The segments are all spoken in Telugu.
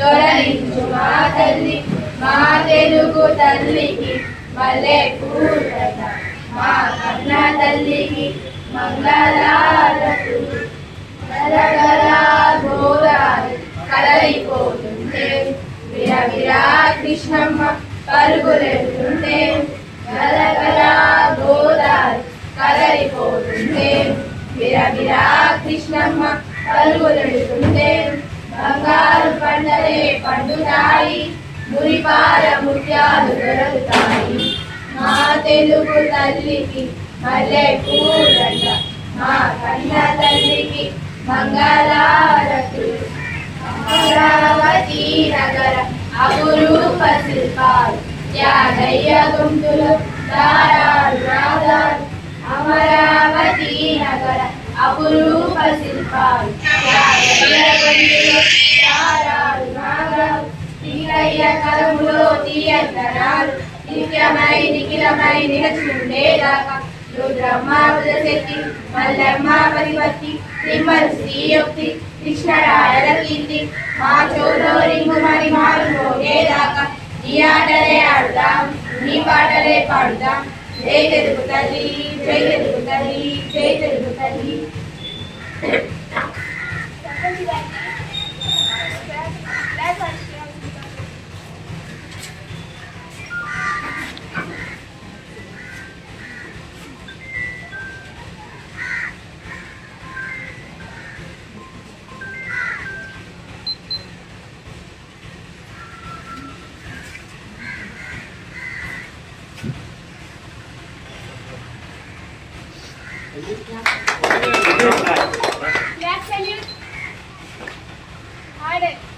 మా మా తెలుగు తల్లికి మా తల్లికి తొలగించు మా తల్లి మా తెలుగు తల్లికి మల్లె పూలట మా కన్న తల్లికి మంగళారతులు గలగల విరవిరా కృష్ణమ్మ పరుగులెడుతుంటే గలగల గోదారి కలరిపోతుంటే విరవిరా కృష్ణమ్మ పరుగులెడుతుంటే బంగారు పంటలే పండుతాయి మురిపార ముత్యాలు దొరుకుతాయి మా తెలుగు తల్లికి మల్లె పూలంట మా కన్న తల్లికి మంగళారతులు. అమరావతి నగర అపురూప శిల్పాలు త్యాగయ్య గుంటులు దారాలు రాధాలు అమరావతి నగర అపురూప శిల్పాలు త్యాగయ్య గొంతులు దారాలు రాగాలు తీరయ్య కలములో తీయద్దనాలు నిత్యమై నిఖిలమై నిలచుండేదాకా. రుద్రమ్మ శక్తి మల్లమ్మ పరివర్తి తిమ్మలు శ్రీయుక్తి కృష్ణరాయల కీర్తి. మా చోలో రింగు మరి మారు నీ ఆటలే ఆడుదాం నీ పాటలే పాడుదాం. జై తెలుగు తల్లి జై తెలుగు తల్లి జై తెలుగు తల్లి Black Friday.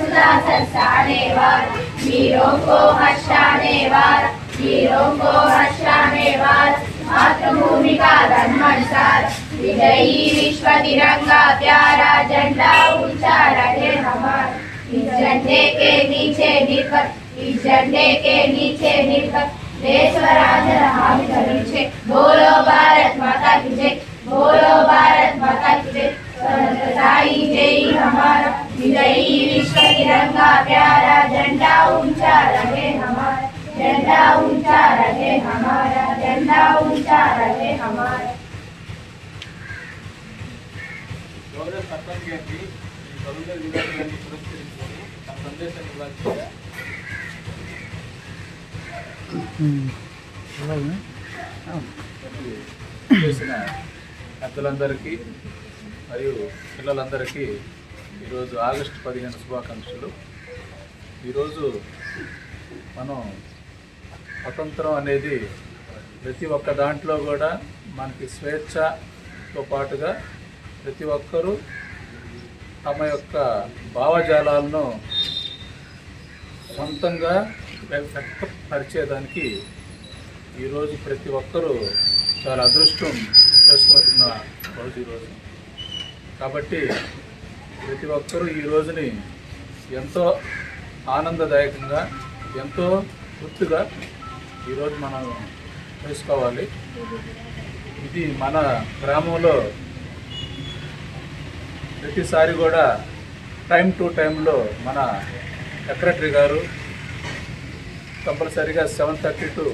सुधा सरसाने वार वीरों को हर्षाने को हर्षाने वार मातृभूमि विजयी विश्व तिरंगा प्यारा झंडा ऊँचा रहे हमारा। इस झंडे के नीचे निर्भर इस झंडे के नीचे निर्भर, देश स्वराज रहा पीछे बोलो भारत माता की जय। बोलो भारत माता की स्वतंत्रताई जय हमारा। विजयी विश्व तिरंगा प्यारा। झंडा ऊँचा रहे हमारा। झंडा ऊँचा रहे हमारा। झंडा ऊँचा रहे हमारा। ಗೌರವ ಸರ್ಪಂಚ್ಗಾಗಿ ಈ ಗೌರವ ವಿಭಾಗದಲ್ಲಿ ಪುರಸ್ಕರಿಸಿಕೊಂಡು ತಮ್ಮ ಸಂದೇಶ ನಿರ್ವಹಿಸಿದ್ದಾರೆ ಹ್ಞೂ ಹೌದು ಹಾಂ పెద్దలందరికీ మరియు పిల్లలందరికీ ఈరోజు ఆగస్టు పదిహేను శుభాకాంక్షలు. ఈరోజు మనం స్వతంత్రం అనేది ప్రతి ఒక్క దాంట్లో కూడా మనకి స్వేచ్ఛతో పాటుగా ప్రతి ఒక్కరూ తమ యొక్క భావజాలాలను సొంతంగా వ్యక్తపరిచేదానికి ఈరోజు ప్రతి ఒక్కరూ చాలా అదృష్టం చేసుకుంటున్న రోజు ఈరోజు. కాబట్టి ప్రతి ఒక్కరూ ఈ రోజుని ఎంతో ఆనందదాయకంగా ఎంతో గుర్తుగా ఈరోజు మనం చేసుకోవాలి. ఇది మన గ్రామంలో ప్రతిసారి కూడా టైం టు టైంలో మన సెక్రటరీ గారు కంపల్సరీగా seven thirty to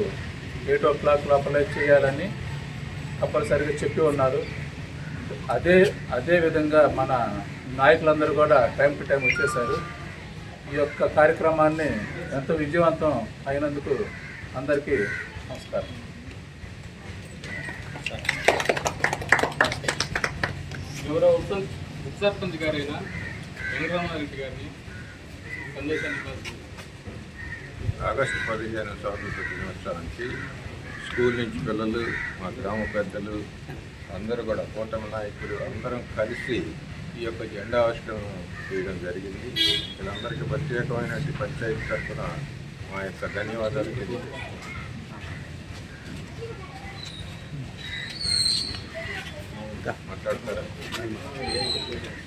eight o'clock లోపలే చేయాలని కంపల్సరీగా చెప్పి ఉన్నారు. అదే అదే విధంగా మన నాయకులందరూ కూడా టైం టు టైం వచ్చేసారు ఈ యొక్క కార్యక్రమాన్ని ఎంతో విజయవంతం అయినందుకు అందరికీ నమస్కారం. గౌరవ ఉప ఉప సర్పంచ్ గారైన? వెంకటరామారెడ్డి గారిని. సందేశాన్ని ఆగస్టు పదిహేను స్వాతంత్ర దినోత్సవానికి స్కూల్ నుంచి పిల్లలు మా గ్రామ పెద్దలు అందరూ కూడా కూటమి నాయకులు అందరం కలిసి ఈ యొక్క జెండా ఆవిష్కరణ చేయడం జరిగింది. వీళ్ళందరికీ ప్రత్యేకమైన పంచాయతీ తరఫున మా యొక్క ధన్యవాదాలు తెలియజేస్తున్నాం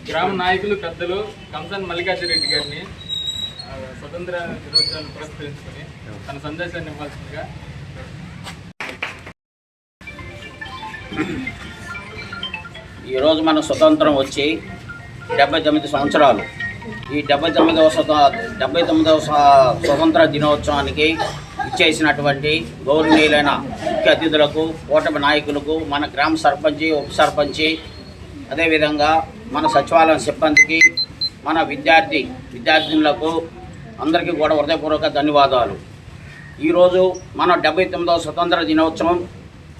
గ్రామ నాయకులు పెద్దలు కంసన్ మల్లికార్జున గారిని స్వతంత్ర దినోత్సవాన్ని పురస్కరించుకొని తన సందేశాన్ని ఇవ్వాల్సిందిగా ఈరోజు మన స్వతంత్రం వచ్చి డెబ్బై తొమ్మిది సంవత్సరాలు. ఈ డెబ్బై తొమ్మిదవ స్వత డెబ్బై తొమ్మిదవ స్వతంత్ర దినోత్సవానికి ఇచ్చేసినటువంటి గౌరవనీయులైన ముఖ్య అతిథులకు కూటమి నాయకులకు మన గ్రామ సర్పంచి ఉప సర్పంచి అదేవిధంగా మన సచివాలయం సిబ్బందికి మన విద్యార్థి విద్యార్థినులకు అందరికీ కూడా హృదయపూర్వక ధన్యవాదాలు. ఈరోజు మన డెబ్బై తొమ్మిదవ స్వతంత్ర దినోత్సవం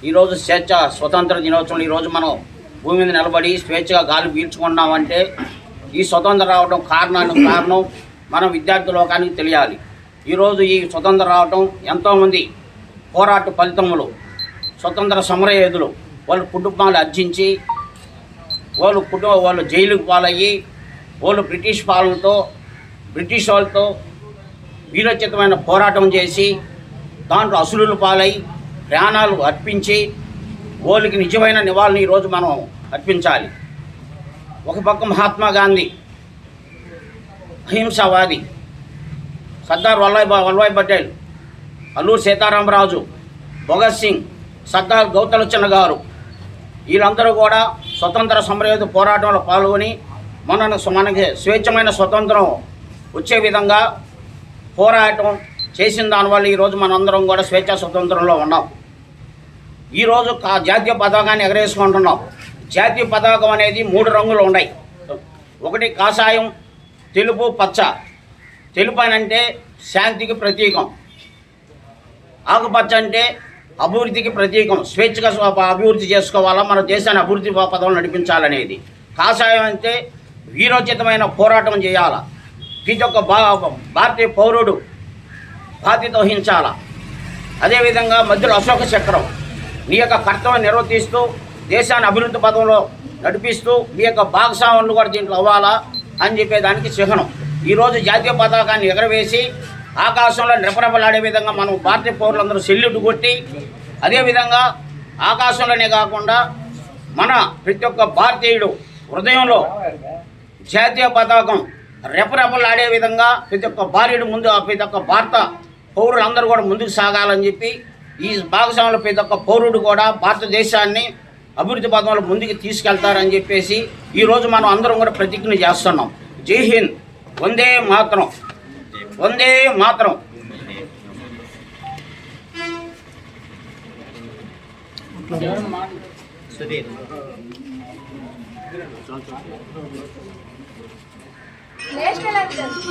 ఈరోజు స్వేచ్ఛ స్వతంత్ర దినోత్సవం ఈరోజు మనం భూమి మీద నిలబడి స్వేచ్ఛగా గాలి పీల్చుకున్నామంటే ఈ స్వతంత్రం రావడం కారణానికి కారణం మనం విద్యార్థి లోకానికి తెలియాలి. ఈరోజు ఈ స్వతంత్రం రావడం ఎంతోమంది పోరాట ఫలితములు స్వతంత్ర సమరయోధులు వాళ్ళ కుటుంబాలు అర్జించి వాళ్ళు కుటుంబ వాళ్ళు జైలుకు పాలయ్యి వాళ్ళు బ్రిటిష్ పాలనతో బ్రిటిష్ వాళ్ళతో వీరోచితమైన పోరాటం చేసి దాంట్లో అసులులు పాలై ప్రాణాలు అర్పించి వాళ్ళకి నిజమైన నివాళిని ఈరోజు మనం అర్పించాలి. ఒక పక్క మహాత్మా గాంధీ అహింసావాది సర్దార్ వల్లభాయ్ వల్లభాయ్ పటేల్ అల్లూరు సీతారామరాజు భగత్ సింగ్ సర్దార్ గౌతలచన్న గారు వీళ్ళందరూ కూడా స్వతంత్ర సమరయోధ పోరాటంలో పాల్గొని మన మనకి స్వేచ్ఛమైన స్వతంత్రం వచ్చే విధంగా పోరాటం చేసిన దానివల్ల ఈరోజు మనందరం కూడా స్వేచ్ఛ స్వతంత్రంలో ఉన్నాం. ఈరోజు కా జాతీయ పతాకాన్ని ఎగరేసుకుంటున్నాం. జాతీయ పతాకం అనేది మూడు రంగులు ఉన్నాయి. ఒకటి కాషాయం తెలుపు పచ్చ. తెలుపు అని అంటే శాంతికి ప్రతీకం. ఆకుపచ్చ అంటే అభివృద్ధికి ప్రతీకం. స్వేచ్ఛగా అభివృద్ధి చేసుకోవాలా? మన దేశాన్ని అభివృద్ధి పదవులు నడిపించాలనేది. కాషాయం అంటే వీరోచితమైన పోరాటం చేయాలా? ప్రతి ఒక్క భారతీయ పౌరుడు బాధ్యత వహించాలా? అదేవిధంగా మధ్యలో అశోక చక్రం నీ యొక్క కర్తవ్యం నిర్వర్తిస్తూ దేశాన్ని అభివృద్ధి పదంలో నడిపిస్తూ మీ యొక్క భాగస్వాములు కూడా దీంట్లో అవ్వాలా అని చెప్పేదానికి చిహ్నం. ఈరోజు జాతీయ పతాకాన్ని ఎగరవేసి ఆకాశంలో నిరపరపలాడే విధంగా మనం భారతీయ పౌరులందరూ సెల్యూట్ కొట్టి అదేవిధంగా ఆకాశంలోనే కాకుండా మన ప్రతి ఒక్క భారతీయుడు హృదయంలో జాతీయ పతాకం రెపరెపలాడే విధంగా ప్రతి ఒక్క భార్యుడు ముందు ప్రతి ఒక్క భారత పౌరులందరూ కూడా ముందుకు సాగాలని చెప్పి ఈ భాగస్వాములు ప్రతి ఒక్క పౌరుడు కూడా భారతదేశాన్ని అభివృద్ధి పథంలో ముందుకు తీసుకెళ్తారని చెప్పేసి ఈరోజు మనం అందరం కూడా ప్రతిజ్ఞ చేస్తున్నాం. జై హింద్. వందే మాత్రం. వందే మాత్రం. నేషనల్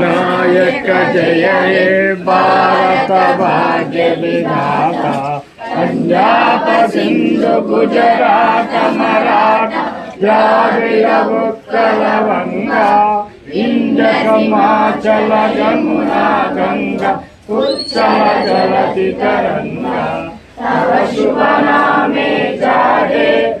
నాయక జయ భారత భాగ్య విధాత. పంజాబ సింధు గుజరాత మరాఠ. ద్రావిడ ఉత్తర వంగా. ఇంద్రకమాచల జమునా తరంగా. శుభనామే జాగే.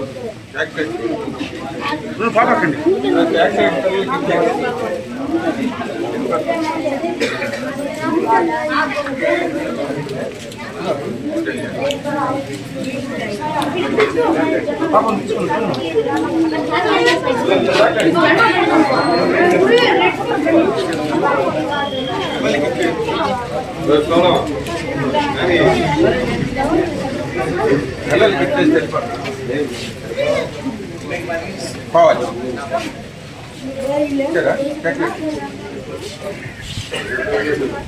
పాపకండి బ్యాక్ సైడ్ పిల్లలకి పాపం తీసుకోండి পাওয়া যায় ঠিক